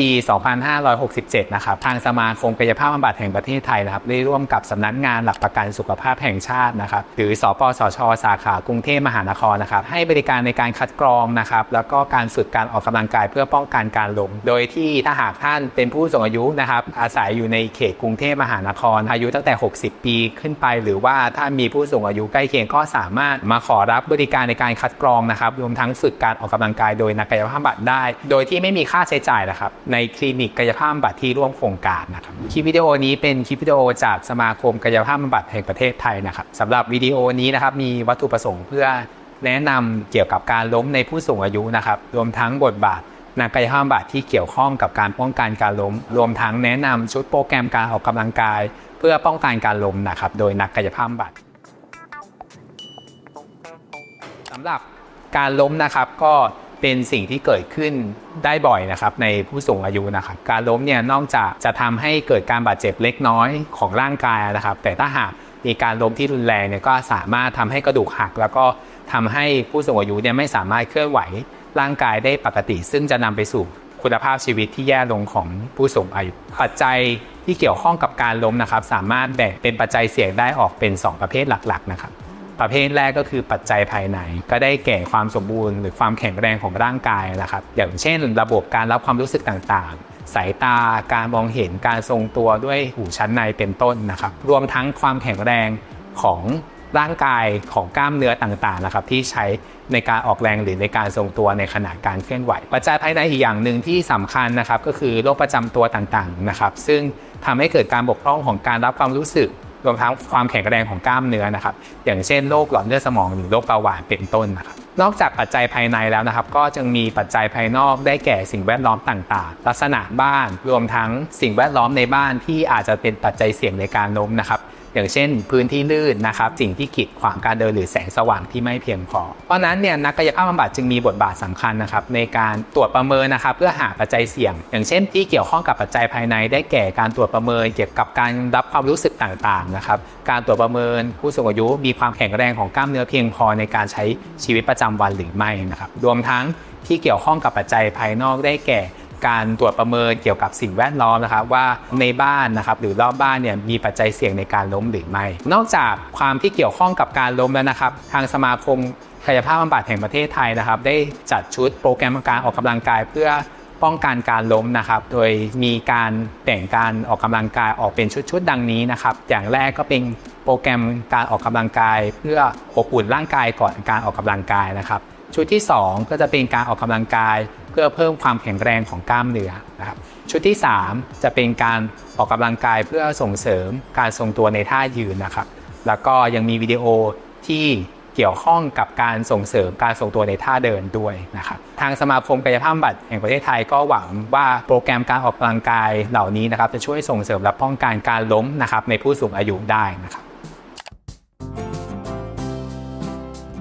ปี 2567 นะครับ ทางสมาคมกายภาพบำบัดแห่งประเทศไทยนะครับ ได้ร่วมกับสำนักงานหลักประกันสุขภาพแห่งชาตินะครับ หรือ สปสช สาขากรุงเทพมหานครนะครับ ให้บริการในการคัดกรองนะครับ แล้วก็การฝึกการออกกำลังกายเพื่อป้องกันการล้ม โดยที่ถ้าหากท่านเป็นผู้สูงอายุนะครับ อาศัยอยู่ในเขตกรุงเทพมหานคร อายุตั้งแต่ 60 ปีขึ้นไป หรือว่าถ้ามีผู้สูงอายุใกล้เคียงก็สามารถมาขอรับบริการในการคัดกรองนะครับ รวมทั้งฝึกการออกกำลังกายโดยนักกายภาพบำบัดได้ โดยที่ไม่มีค่าใช้จ่ายนะครับในคลินิกกายภาพบำบัดที่ร่วมโครงการนะครับคลิปวิดีโอนี้เป็นคลิปวิดีโอจากสมาคมกายภาพบำบัดแห่งประเทศไทยนะครับสำหรับวิดีโอนี้นะครับมีวัตถุประสงค์เพื่อแนะนำเกี่ยวกับการล้มในผู้สูงอายุนะครับรวมทั้งบทบาทนักกายภาพบำบัดที่เกี่ยวข้องกับการป้องกันการล้ม รวมทั้งแนะนำชุดโปรแกรมการออกกำลังกาย เพื่อป้องกันการล้มนะครับโดยนักกายภาพบำบัดสำหรับการล้มนะครับก็ เป็นสิ่งที่เกิดขึ้นได้บ่อยนะครับในผู้สูงอายุนะครับการล้มเนี่ยนอกจากจะทำให้เกิดการบาดเจ็บเล็กน้อยของร่างกายนะครับ แต่ถ้าหากมีการล้มที่รุนแรงเนี่ยก็สามารถทำให้กระดูกหัก แล้วก็ทำให้ผู้สูงอายุเนี่ยไม่สามารถเคลื่อนไหวร่างกายได้ปกติ ซึ่งจะนำไปสู่คุณภาพชีวิตที่แย่ลงของผู้สูงอายุปัจจัยที่เกี่ยวข้องกับการล้มนะครับ สามารถแบ่งเป็นปัจจัยเสี่ยงได้ออกเป็น 2 ประเภทหลักๆนะครับ ประเภทแรกก็คือปัจจัยภายใน ก็ได้แก่ความสมบูรณ์หรือความแข็งแรงของร่างกายนะครับ อย่างเช่น ระบบการรับความรู้สึกต่างๆ สายตาการมองเห็นการทรงตัวด้วยหูชั้นในเป็นต้นนะครับ รวมทั้งความแข็งแรงของร่างกายของกล้ามเนื้อต่างๆนะครับที่ใช้ในการออกแรงหรือในการทรงตัวในขณะการเคลื่อนไหว ปัจจัยภายในอีกอย่างหนึ่งที่สำคัญนะครับก็คือโรคประจำตัวต่างๆนะครับ ซึ่งทำให้เกิดการบกพร่องของการรับความรู้สึก รวมทั้งความแข็งแรงของกล้ามเนื้อนะครับ อย่างเช่นโรคหลอดเลือดสมองหรือโรคเบาหวานเป็นต้นนะครับนอกจากปัจจัยภายในแล้วนะครับ ก็จึงมีปัจจัยภายนอกได้แก่สิ่งแวดล้อมต่าง ๆ ลักษณะบ้านรวมทั้งสิ่งแวดล้อมในบ้านที่อาจจะเป็นปัจจัยเสี่ยงในการล้มนะครับ อย่างเช่นพื้นที่ลื่นนะครับสิ่งที่กีดขวางการเดินหรือแสงสว่างที่ไม่เพียงพอ เพราะนั้นเนี่ยนักกายภาพบำบัดจึงมีบทบาทสำคัญนะครับในการตรวจประเมินนะครับเพื่อหาปัจจัยเสี่ยง อย่างเช่น ที่เกี่ยวข้องกับปัจจัยภายใน ได้แก่การตรวจประเมิน เกี่ยวกับการรับความรู้สึกต่างๆนะครับการตรวจประเมิน ผู้สูงอายุมีความแข็งแรงของกล้ามเนื้อเพียงพอในการใช้ชีวิตประจำวันหรือไม่นะครับรวมทั้งที่เกี่ยวข้องกับปัจจัยภายนอกได้แก่ การตรวจประเมินเกี่ยวกับสิ่งแวดล้อมนะครับว่าในบ้านนะครับหรือรอบบ้านเนี่ยมีปัจจัยเสี่ยงในการล้มหรือไม่ นอกจากความที่เกี่ยวข้องกับการล้มแล้วนะครับ ทางสมาคมกายภาพบำบัดแห่งประเทศไทยนะครับ ได้จัดชุดโปรแกรมการออกกำลังกายเพื่อป้องกันการล้มนะครับ โดยมีการแบ่งการออกกำลังกายออกเป็นชุดๆดังนี้นะครับ อย่างแรกก็เป็นโปรแกรมการออกกำลังกาย เพื่ออบอุ่นร่างกายก่อนการออกกำลังกายนะครับ ชุดที่ 2 ก็จะเป็นการออกกำลังกาย เพื่อเพิ่มความแข็งแรงของกล้ามเนื้อนะครับชุดที่ 3 จะเป็นการออกกำลังกายเพื่อส่งเสริมการทรงตัวในท่ายืนนะครับ แล้วก็ยังมีวิดีโอที่เกี่ยวข้องกับการส่งเสริมการทรงตัวในท่าเดินด้วยนะครับ ทางสมาคมกายภาพบำบัดแห่งประเทศไทยก็หวังว่าโปรแกรมการออกกำลังกายเหล่านี้นะครับ จะช่วยส่งเสริมและป้องกันการล้มนะครับในผู้สูงอายุได้นะครับ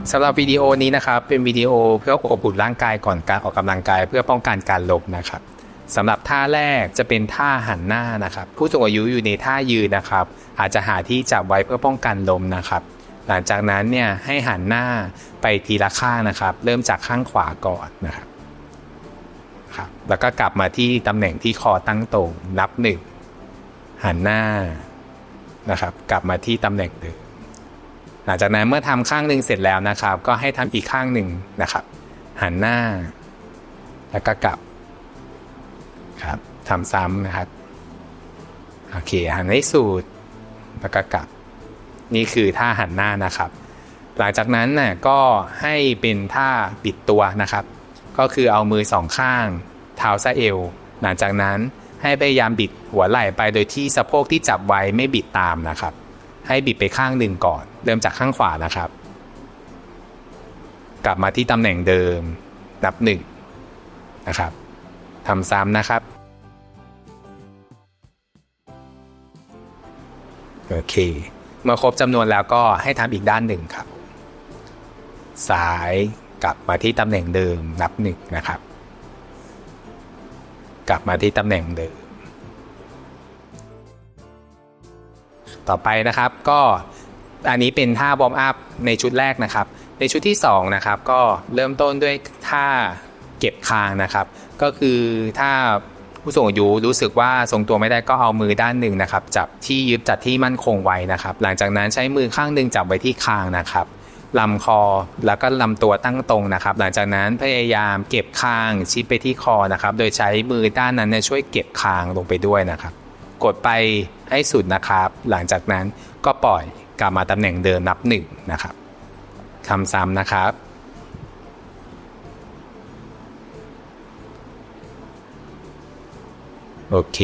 สำหรับวิดีโอนี้นะครับเป็นวิดีโอเพื่ออบอุ่นร่างกายก่อนการออกกำลังกาย เพื่อป้องกันการล้มนะครับสำหรับท่าแรกจะเป็นท่าหันหน้านะครับ ผู้สูงอายุอยู่ในท่ายืนนะครับ อาจจะหาที่จับไว้เพื่อป้องกันล้มนะครับ หลังจากนั้นเนี่ยให้หันหน้าไปทีละข้างนะครับ เริ่มจากข้างขวาก่อนนะครับครับแล้วก็กลับมาที่ตำแหน่งที่คอตั้งตรงนับหนึ่งหันหน้านะครับ กลับมาที่ตำแหน่งเดิม หลังจากนั้นเมื่อทำข้างหนึ่งเสร็จแล้วนะครับ ก็ให้ทำอีกข้างหนึ่งนะครับ หันหน้า แล้วก็กลับครับทำซ้ำนะครับโอเคหันให้สุดแล้วก็กลับ นี่คือท่าหันหน้านะครับ หลังจากนั้นน่ะก็ให้เป็นท่าบิดตัวนะครับ ก็คือเอามือสองข้างเท้าซะเอว หลังจากนั้นให้พยายามบิดหัวไหล่ไปโดยที่สะโพกที่จับไว้ไม่บิดตามนะครับ ให้บิดไปข้างหนึ่งก่อน เริ่มจากข้างขวานะครับ กลับมาที่ตำแหน่งเดิม นับหนึ่งนะครับทำซ้ำนะครับโอเค เมื่อครบจำนวนแล้วก็ให้ทำอีกด้านหนึ่งครับ ซ้ายกลับมาที่ตำแหน่งเดิมนับหนึ่งนะครับ กลับมาที่ตำแหน่งเดิม ต่อไปนะครับก็อันนี้เป็นท่าวอร์มอัพในชุดแรกนะครับ ในชุดที่2นะครับก็เริ่มต้นด้วยท่าเก็บคางนะครับ ก็คือท่าผู้สูงอายุรู้สึกว่าทรงตัวไม่ได้ก็เอามือด้านหนึ่งนะครับจับที่ยึดจัดที่มั่นคงไว้นะครับ หลังจากนั้นใช้มือข้างหนึ่งจับไว้ที่คางนะครับลำคอแล้วก็ลำตัวตั้งตรงนะครับ หลังจากนั้นพยายามเก็บคางชิดไปที่คอนะครับ โดยใช้มือด้านนั้นช่วยเก็บคางลงไปด้วยนะครับ กดไปให้สุดนะครับ หลังจากนั้นก็ปล่อยกลับมาตำแหน่งเดิมนับหนึ่งนะครับทำซ้ำนะครับ โอเค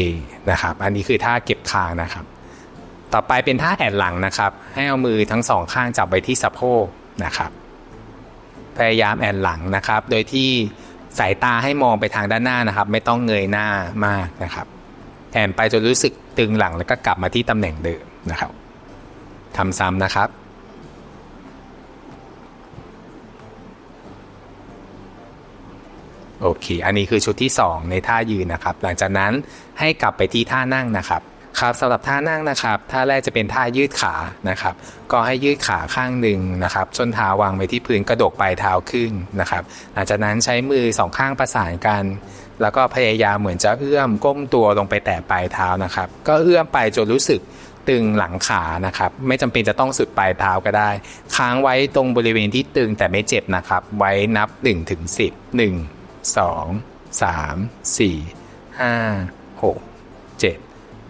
นะครับ อันนี้คือท่าเก็บคางนะครับ ต่อไปเป็นท่าแอนหลังนะครับ ให้เอามือทั้งสองข้างจับไว้ที่สะโพกนะครับ พยายามแอนหลังนะครับ โดยที่สายตาให้มองไปทางด้านหน้านะครับ ไม่ต้องเงยหน้ามากนะครับ แอนไปจนรู้สึกตึงหลังแล้วก็กลับมาที่ตำแหน่งเดิมนะครับทำซ้ำนะครับ โอเค อันนี้คือชุดที่ 2 ในท่ายืนนะครับ หลังจากนั้นให้กลับไปที่ท่านั่งนะครับ ครับสำหรับท่านั่งนะครับท่าแรกจะเป็นท่ายืดขานะครับ ก็ให้ยืดขาข้างหนึ่งนะครับส้นเท้าวางไว้ที่พื้นกระดกปลายเท้าขึ้นนะครับหลังจากนั้นใช้มือสองข้างประสานกัน แล้วก็พยายามเหมือนจะเอื้อมก้มตัวลงไปแตะปลายเท้านะครับ ก็เอื้อมไปจนรู้สึกตึงหลังขานะครับ ไม่จำเป็นจะต้องสุดปลายเท้าก็ได้ ค้างไว้ตรงบริเวณที่ตึงแต่ไม่เจ็บนะครับ ไว้นับ1ถึง10 1 2 3 4 5 6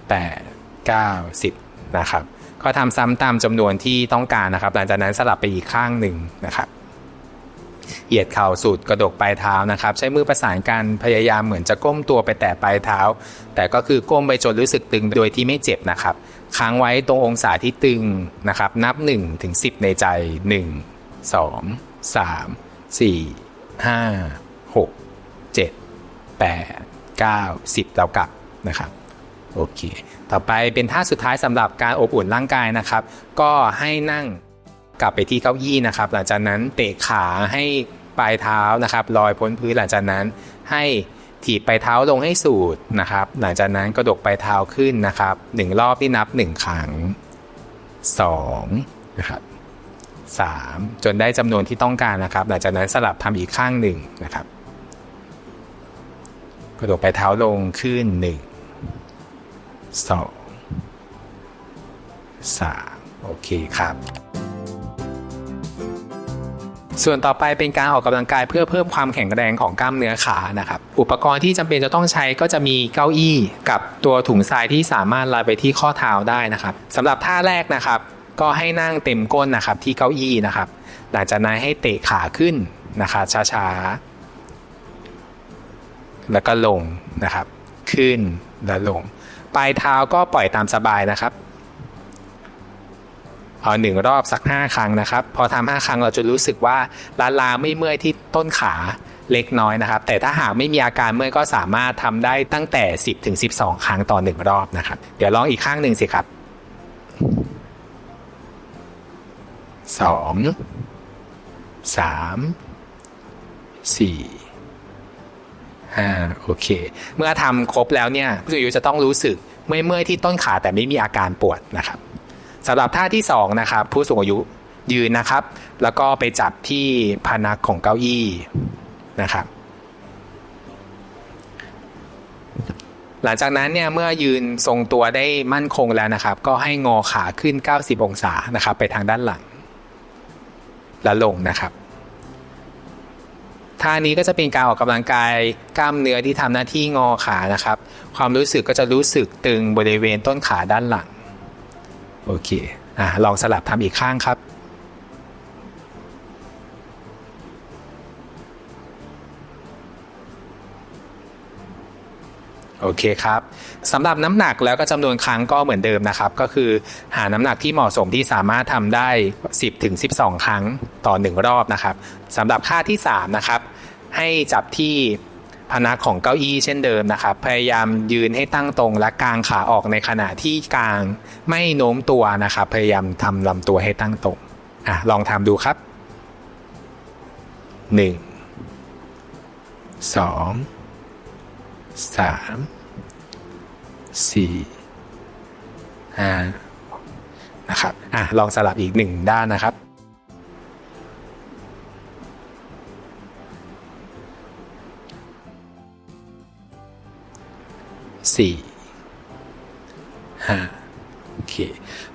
8 9 10 นะครับ ก็ทำซ้ำตามจำนวนที่ต้องการนะครับ หลังจากนั้นสลับไปอีกข้างหนึ่งนะครับเหยียดเข่าสุดกระดกปลายเท้านะครับ ใช้มือประสานกันพยายามเหมือนจะก้มตัวไปแตะปลายเท้า แต่ก็คือก้มไปจนรู้สึกตึงโดยที่ไม่เจ็บนะครับ ค้างไว้ตรงองศาที่ตึงนะครับ นับ1ถึง10 ในใจ 1 2 3 4 5 6 7 8 9 10แล้วกลับนะครับ โอเค ต่อไปเป็นท่าสุดท้ายสำหรับการอบอุ่นร่างกายนะครับ ก็ให้นั่งกลับไปที่เก้าอี้นะครับ หลังจากนั้นเตะขาให้ปลายเท้านะครับลอยพ้นพื้นหลังจากนั้นให้ถีบปลายเท้าลงให้สูดนะครับ หลังจากนั้นกระดกปลายเท้าขึ้นนะครับหนึ่งรอบที่นับหนึ่งครั้งสองนะครับสามจนได้จำนวนที่ต้องการนะครับ หลังจากนั้นสลับทำอีกข้างหนึ่งนะครับ กระดกปลายเท้าลงขึ้นหนึ่ง สองสามโอเคครับ ส่วนต่อไปเป็นการออกกำลังกายเพื่อเพิ่มความแข็งแรงของกล้ามเนื้อขานะครับ อุปกรณ์ที่จำเป็นจะต้องใช้ก็จะมีเก้าอี้กับตัวถุงทรายที่สามารถลอยไปที่ข้อเท้าได้นะครับสำหรับท่าแรกนะครับ ก็ให้นั่งเต็มก้นนะครับที่เก้าอี้นะครับหลังจากนั้นให้เตะขาขึ้นนะครับช้าๆแล้วก็ลงนะครับ ขึ้นแล้วลง ปลายเท้าก็ปล่อยตามสบายนะครับเอาหนึ่งรอบสัก 5 ครั้งนะครับ พอทำห้าครั้งเราจะรู้สึกว่าล้าลาไม่เมื่อยที่ต้นขาเล็กน้อยนะครับ แต่ถ้าหากไม่มีอาการเมื่อยก็สามารถทำได้ตั้งแต่ 10ถึง12 ครั้งต่อ 1 รอบนะครับ เดี๋ยวลองอีกข้างหนึ่งสิครับ 2 3 4 อ่าโอเค เมื่อทำครบแล้วเนี่ยผู้สูงอายุจะต้องรู้สึกเมื่อยเมื่อยที่ต้นขาแต่ไม่มีอาการปวดนะครับสำหรับท่าที่2นะครับผู้สูงอายุยืนนะครับ แล้วก็ไปจับที่พนักของเก้าอี้นะครับ หลังจากนั้นเนี่ยเมื่อยืนทรงตัวได้มั่นคงแล้วนะครับ ก็ให้งอขาขึ้น 90 องศานะครับ ไปทางด้านหลัง และลงนะครับ ท่านี้ก็จะเป็นการออกกำลังกายกล้ามเนื้อที่ทำหน้าที่งอขานะครับ ความรู้สึกก็จะรู้สึกตึงบริเวณต้นขาด้านหลัง โอเคอะลองสลับทำอีกข้างครับ โอเคครับสำหรับน้ำหนักแล้วก็จำนวนครั้งก็เหมือนเดิมนะครับ ก็คือหาน้ำหนักที่เหมาะสมที่สามารถทำได้ 10ถึง12 ครั้งต่อ 1 รอบนะครับสำหรับค่าที่3นะครับให้จับที่พนักของเก้าอี้เช่นเดิมนะครับ พยายามยืนให้ตั้งตรงและกางขาออกในขณะที่กางไม่โน้มตัวนะครับ พยายามทำลำตัวให้ตั้งตรงอะลองทำดูครับ 1 2 สามสี่ห้านะครับอะลองสลับอีกหนึ่งด้านนะครับสี่ห้าโอเค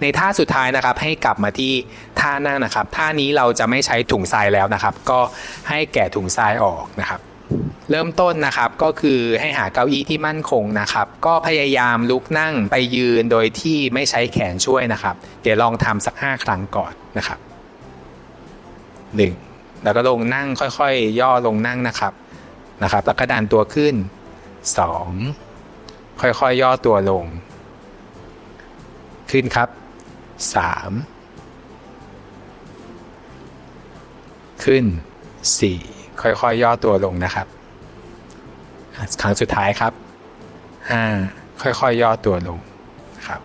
ในท่าสุดท้ายนะครับให้กลับมาที่ท่านั่งนะครับ ท่านี้เราจะไม่ใช้ถุงทรายแล้วนะครับ ก็ให้แกะถุงทรายออกนะครับ เริ่มต้นนะครับก็คือให้หาเก้าอี้ที่มั่นคงนะครับ ก็พยายามลุกนั่งไปยืนโดยที่ไม่ใช้แขนช่วยนะครับ เดี๋ยวลองทำสัก 5 ครั้งก่อนนะครับหนึ่งแล้วก็ลงนั่งค่อย ๆ ย่อลงนั่งนะครับนะครับแล้วก็ดันตัวขึ้นสองค่อย ๆ ย่อตัวลง ขึ้นครับสามขึ้นสี่ ค่อยๆย่อตัวลงนะครับ ครั้งสุดท้ายครับห้าค่อยๆย่อตัวลงนะครับ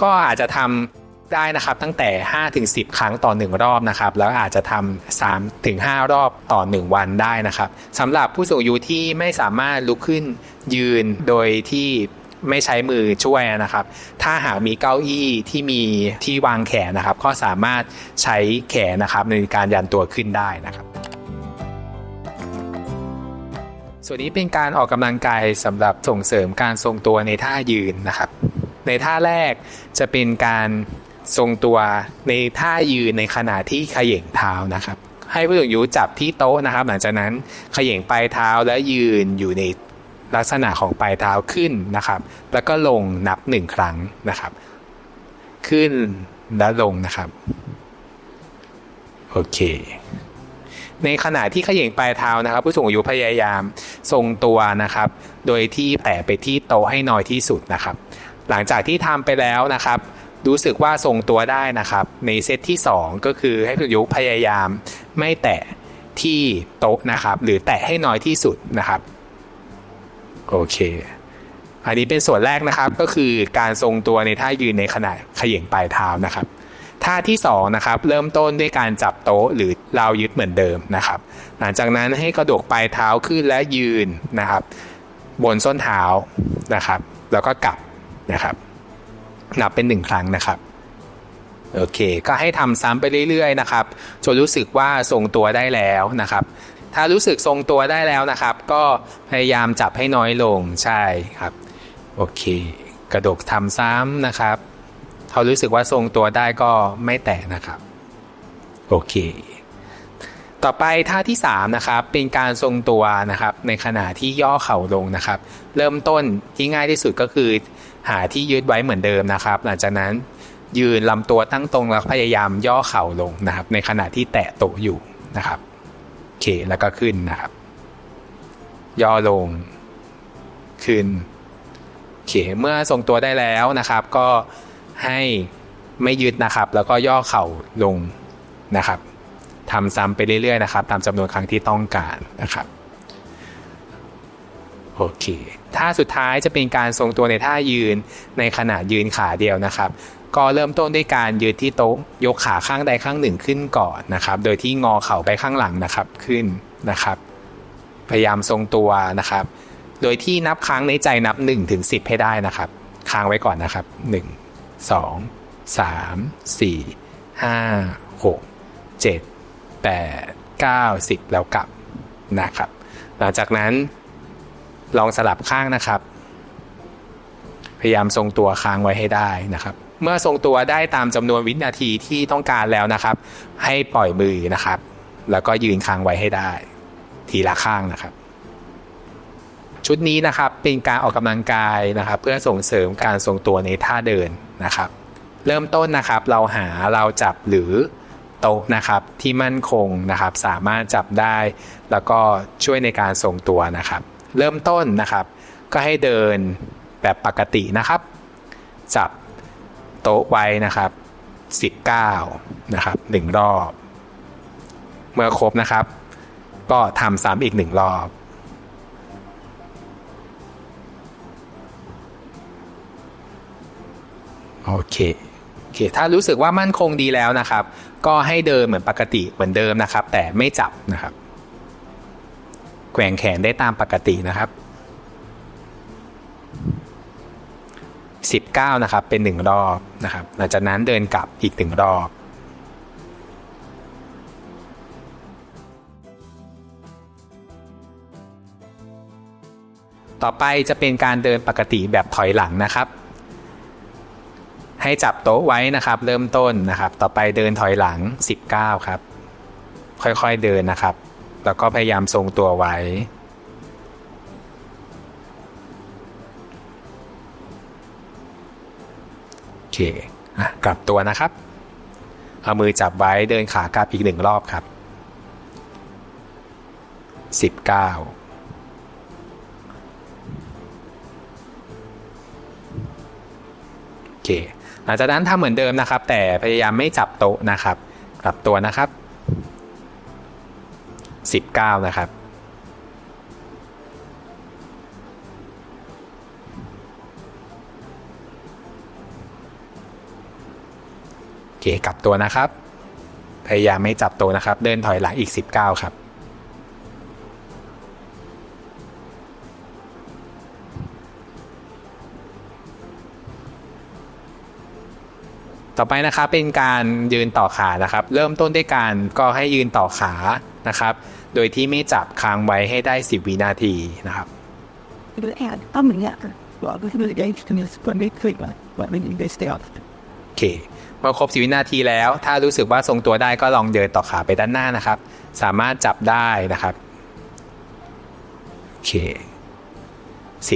ก็อาจจะทำได้นะครับตั้งแต่ 5 ถึง 10 ครั้งต่อ 1 รอบนะครับ แล้วอาจจะทำ3ถึง 5 รอบต่อ 1 วันได้นะครับสำหรับผู้สูงอายุที่ไม่สามารถลุกขึ้นยืนโดยที่ไม่ใช้มือช่วยนะครับ ถ้าหากมีเก้าอี้ที่มีที่วางแขนนะครับ ก็สามารถใช้แขนนะครับในการยันตัวขึ้นได้นะครับ ส่วนนี้เป็นการออกกำลังกายสำหรับส่งเสริมการทรงตัวในท่ายืนนะครับ ในท่าแรกจะเป็นการทรงตัวในท่ายืนในขณะที่ขย่งเท้านะครับ ให้ผู้สูงอายุจับที่โต๊ะนะครับ หลังจากนั้นขย่งปลายเท้าและยืนอยู่ในลักษณะของปลายเท้าขึ้นนะครับ แล้วก็ลงนับหนึ่งครั้งนะครับ ขึ้นและลงนะครับ โอเค ในขณะที่เขย่งปลายเท้านะครับ ผู้สูงอายุพยายามทรงตัวนะครับ โดยที่แตะไปที่โต๊ะให้น้อยที่สุดนะครับ หลังจากที่ทำไปแล้วนะครับ รู้สึกว่าทรงตัวได้นะครับ ในเซตที่ 2 ก็คือให้ผู้สูงอายุพยายามไม่แตะที่โต๊ะนะครับ หรือแตะให้น้อยที่สุดนะครับโอเคอันนี้เป็นส่วนแรกนะครับก็คือการทรงตัวในท่ายืนในขณะเขย่งปลายเท้านะครับ ท่าที่2นะครับเริ่มต้นด้วยการจับโต๊ะหรือราวยึดเหมือนเดิมนะครับ หลังจากนั้นให้กระดกปลายเท้าขึ้นและยืนนะครับ บนส้นเท้านะครับ แล้วก็กลับนะครับนับเป็นหนึ่งครั้งนะครับโอเค ก็ให้ทำซ้ำไปเรื่อยๆนะครับจนรู้สึกว่าทรงตัวได้แล้วนะครับ ถ้ารู้สึกทรงตัวได้แล้วนะครับ ก็พยายามจับให้น้อยลงใช่ครับ โอเค กระดกทำซ้ำนะครับ เขารู้สึกว่าทรงตัวได้ก็ไม่แตะนะครับ โอเค ต่อไปท่าที่3นะครับเป็นการทรงตัวนะครับ ในขณะที่ย่อเข่าลงนะครับ เริ่มต้นที่ง่ายที่สุดก็คือ หาที่ยืดไว้เหมือนเดิมนะครับ หลังจากนั้นยืนลำตัวตั้งตรงแล้วพยายามย่อเข่าลงนะครับ ในขณะที่แตะโต๊ะอยู่นะครับโอเคแล้วก็ขึ้นนะครับ ย่อลง ขึ้นโอเคเมื่อทรงตัวได้แล้วนะครับ ก็ ให้ไม่ยืดนะครับ แล้วก็ย่อเข่าลงนะครับทำซ้ำไปเรื่อยๆนะครับ ตามจำนวนครั้งที่ต้องการนะครับโอเคท่าสุดท้ายจะเป็นการทรงตัวในท่ายืนในขณะยืนขาเดียวนะครับ ก็เริ่มต้นด้วยการยืนที่โต๊ะยกขาข้างใดข้างหนึ่งขึ้นก่อนนะครับ โดยที่งอเข่าไปข้างหลังนะครับขึ้นนะครับ พยายามทรงตัวนะครับ โดยที่นับครั้งในใจนับ1ถึง10 ให้ได้นะครับ ค้างไว้ก่อนนะครับ 1 2 3 4 5 6 7 8 9 10แล้วกลับนะครับ หลังจากนั้นลองสลับข้างนะครับ พยายามทรงตัวค้างไว้ให้ได้นะครับ เมื่อทรงตัวได้ตามจำนวนวินาทีที่ต้องการแล้วนะครับ ให้ปล่อยมือนะครับ แล้วก็ยืนค้างไว้ให้ได้ ทีละข้างนะครับชุดนี้นะครับเป็นการออกกำลังกายนะครับ เพื่อส่งเสริมการทรงตัวในท่าเดิน นะครับ เริ่มต้นนะครับเราหาเราจับหรือโต๊ะนะครับที่มั่นคงนะครับ สามารถจับได้ แล้วก็ช่วยในการทรงตัวนะครับ เริ่มต้นนะครับ ก็ให้เดินแบบปกตินะครับ จับโต๊ะไว้นะครับ 19นะครับหนึ่งรอบ เมื่อครบนะครับ ก็ทำซ้ำอีกหนึ่งรอบ โอเคโอเค ถ้ารู้สึกว่ามั่นคงดีแล้วนะครับ ก็ให้เดินเหมือนปกติเหมือนเดิมนะครับ แต่ไม่จับนะครับ แกว่งแขนได้ตามปกตินะครับ19นะครับ เป็นหนึ่งรอบนะครับ หลังจากนั้นเดินกลับอีกหนึ่งรอบ ต่อไปจะเป็นการเดินปกติแบบถอยหลังนะครับ ให้จับโต๊ะไว้นะครับ เริ่มต้นนะครับ ต่อไปเดินถอยหลัง 19 ครับ ค่อยๆเดินนะครับ แล้วก็พยายามทรงตัวไว้ โอเคอกลับตัวนะครับ เอามือจับไว้เดินขากลับอีกหนึ่งรอบครับ 19โอเค หลังจากนั้นทำเหมือนเดิมนะครับ แต่พยายามไม่จับโต๊ะนะครับกลับตัวนะครับ 19 นะครับโอเคกลับตัวนะครับ พยายามไม่จับโต๊ะนะครับ เดินถอยหลังอีก 19 ครับ ต่อไปนะครับเป็นการยืนต่อขานะครับ เริ่มต้นด้วยการก็ให้ยืนต่อขานะครับ โดยที่ไม่จับค้างไว้ให้ได้ 10 วินาทีนะครับคือแอนต้องเหมือนเนี่ยบอกก็คือได้คือคนไม่เคยมาว่าไม่ได้สเตลโอเคเมื่อครบ10วินาทีแล้ว ถ้ารู้สึกว่าทรงตัวได้ก็ลองเดินต่อขาไปด้านหน้านะครับ สามารถจับได้นะครับโอเค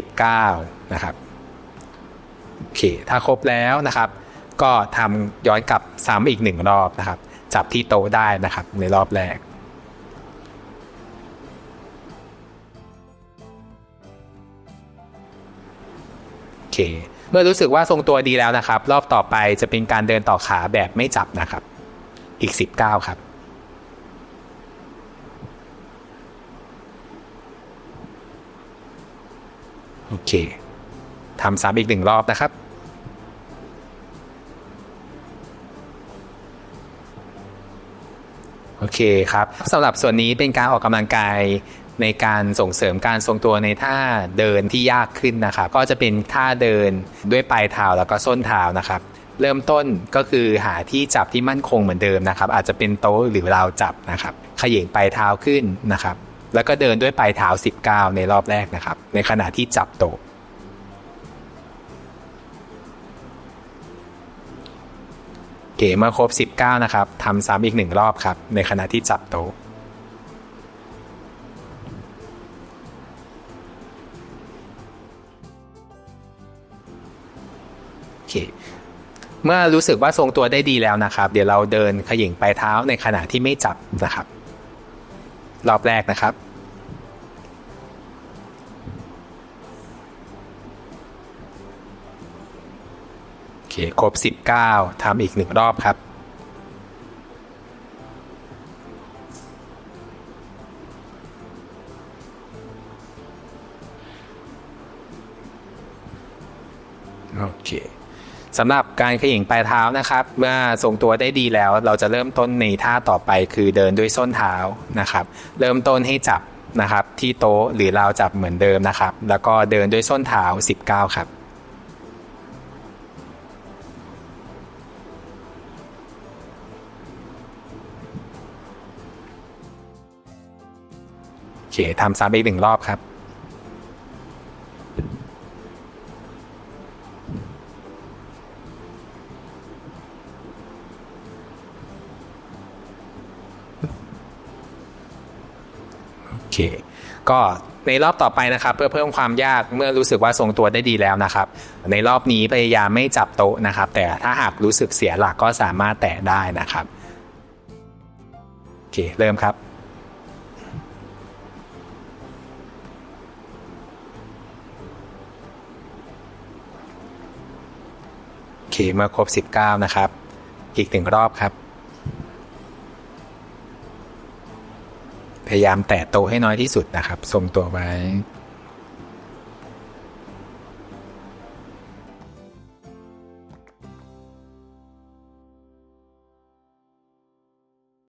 19นะครับโอเคถ้าครบแล้วนะครับ ก็ทำย้อนกลับซ้ำอีกหนึ่งรอบนะครับ จับที่โต๊ะได้นะครับในรอบแรกโอเคเมื่อรู้สึกว่าทรงตัวดีแล้วนะครับ รอบต่อไปจะเป็นการเดินต่อขาแบบไม่จับนะครับ อีก 19 ครับโอเคทำซ้ำอีกหนึ่งรอบนะครับ โอเคครับสำหรับส่วนนี้เป็นการออกกำลังกายในการส่งเสริมการทรงตัวในท่าเดินที่ยากขึ้นนะครับก็จะเป็นท่าเดินด้วยปลายเท้าแล้วก็ส้นเท้านะครับเริ่มต้นก็คือหาที่จับที่มั่นคงเหมือนเดิมนะครับ อาจจะเป็นโต๊ะหรือราวจับนะครับขย่งปลายเท้าขึ้นนะครับ แล้วก็เดินด้วยปลายเท้า 19 ในรอบแรกนะครับ ในขณะที่จับโต๊ะ เคเมื่อครบ 19 นะครับทำซ้ำอีกหนึ่งรอบครับ ในขณะที่จับโต๊ะโอเคเมื่อรู้สึกว่าทรงตัวได้ดีแล้วนะครับ เดี๋ยวเราเดินขย่งปลายเท้าในขณะที่ไม่จับนะครับ รอบแรกนะครับ คครบ 19ทำอีกหนึ่งรอบครับ โอเคสำหรับการขย่งปลายเท้านะครับ เมื่อทรงตัวได้ดีแล้ว เราจะเริ่มต้นในท่าต่อไปคือเดินด้วยส้นเท้านะครับ เริ่มต้นให้จับนะครับ ที่โต๊ะหรือเราจับเหมือนเดิมนะครับ แล้วก็เดินด้วยส้นเท้า 19 ครับ ทำซ้ำอีกหนึ่งรอบครับ โอเค ก็ในรอบต่อไปนะครับ เพื่อเพิ่มความยากเมื่อรู้สึกว่าทรงตัวได้ดีแล้วนะครับ ในรอบนี้พยายามไม่จับโต๊ะนะครับ แต่ถ้าหากรู้สึกเสียหลักก็สามารถแตะได้นะครับ โอเค เริ่มครับ เคมาครบ 19 นะครับ อีกหนึ่งรอบครับ พยายามแตะโตให้น้อยที่สุดนะครับทรงตัวไว้